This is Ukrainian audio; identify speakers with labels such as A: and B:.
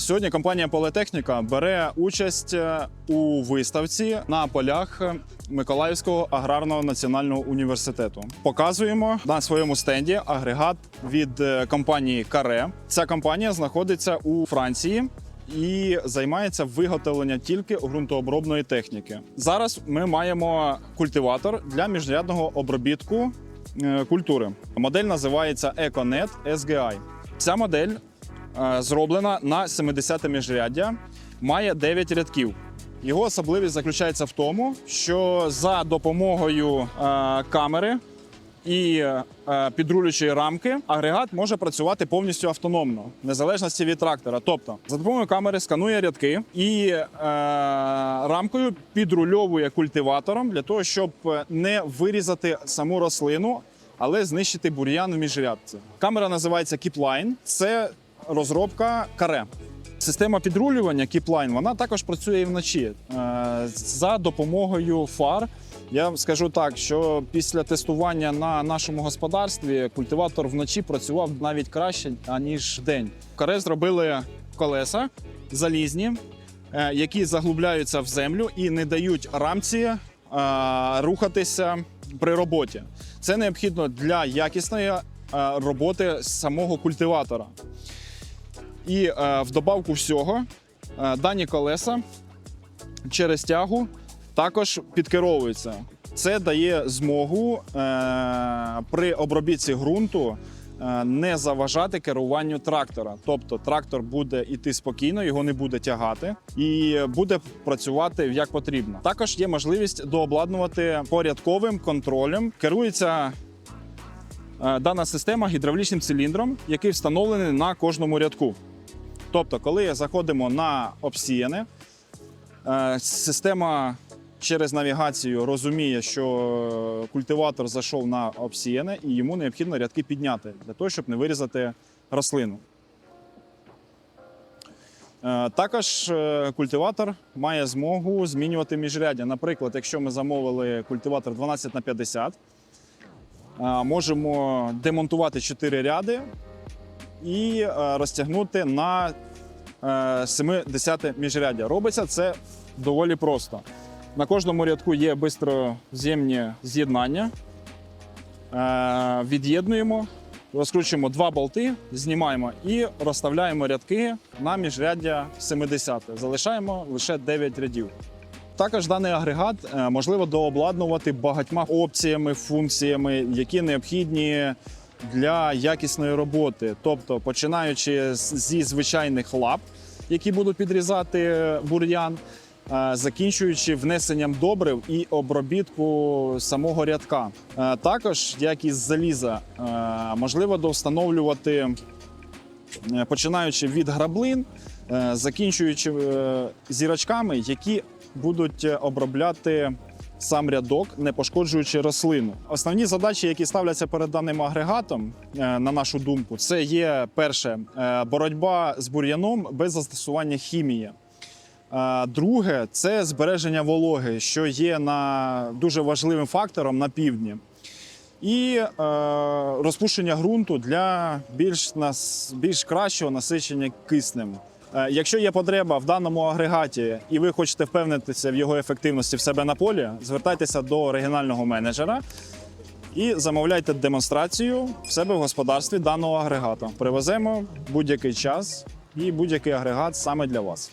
A: Сьогодні компанія Полетехніка бере участь е, у виставці на полях е, Миколаївського аграрного національного університету. Показуємо на своєму стенді агрегат від е, компанії Каре. Ця компанія знаходиться у Франції. І займається виготовленням тільки ґрунтообробної техніки. Зараз ми маємо культиватор для міжрядного обробітку культури. Модель називається EcoNet SGI. Ця модель зроблена на 70 міжряддя, має 9 рядків. Його особливість заключається в тому, що за допомогою е, камери і е, підрулюючої рамки агрегат може працювати повністю автономно, в незалежності від трактора. Тобто, за допомогою камери сканує рядки і е, рамкою підрульовує культиватором для того, щоб не вирізати саму рослину, але знищити бур'ян в міжрядці. Камера називається Keepline. Це розробка каре. Система підрулювання Keepline, вона також працює і вночі Е, за допомогою фар. Я скажу так, що після тестування на нашому господарстві культиватор вночі працював навіть краще аніж день. Каре зробили колеса залізні, е, які заглубляються в землю і не дають рамці е, рухатися при роботі. Це необхідно для якісної роботи самого культиватора. І е, в добавку всього е, дані колеса через тягу також підкеровуються. Це дає змогу е, при обробітці ґрунту е, не заважати керуванню трактора. Тобто трактор буде йти спокійно, його не буде тягати і буде працювати як потрібно. Також є можливість дообладнувати порядковим контролем. Керується е, дана система гідравлічним циліндром, який встановлений на кожному рядку. Тобто, коли заходимо на обсіяне, е, система через навігацію розуміє, що культиватор зайшов на обсіяне, і йому необхідно рядки підняти для того, щоб не вирізати рослину. Е, Також е, культиватор має змогу змінювати міжряддя. Наприклад, якщо ми замовили культиватор 12 на 50, е, можемо демонтувати 4 ряди і е, розтягнути на е, 70 міжряддя. Робиться це доволі просто. На кожному рядку є бистроз'ємні з'єднання. Е, Від'єднуємо, розкручуємо два болти, знімаємо і розставляємо рядки на міжряддя 70. Залишаємо лише 9 рядів. Також даний агрегат е, можливо дообладнувати багатьма опціями, функціями, які необхідні для якісної роботи. Тобто, починаючи зі звичайних лап, які будуть підрізати бур'ян, е, закінчуючи внесенням добрив і обробітку самого рядка. Е, Також, як із заліза, е, можливо довстановлювати е, починаючи від граблин, е, закінчуючи е, зірочками, які будуть е, обробляти сам рядок, не пошкоджуючи рослину. Основні задачі, які ставляться перед даним агрегатом, е, на нашу думку, це є перше е, боротьба з бур'яном без застосування хімії. Е, Друге це збереження вологи, що є на дуже важливим фактором на півдні. І е, розпушення ґрунту для більш нас більш кращого насичення киснем. Е, якщо є потреба в даному агрегаті, і ви хочете впевнитися в його ефективності в себе на полі, звертайтеся до регіонального менеджера і замовляйте демонстрацію в себе в господарстві даного агрегату. Привеземо будь-який час і будь-який агрегат саме для вас.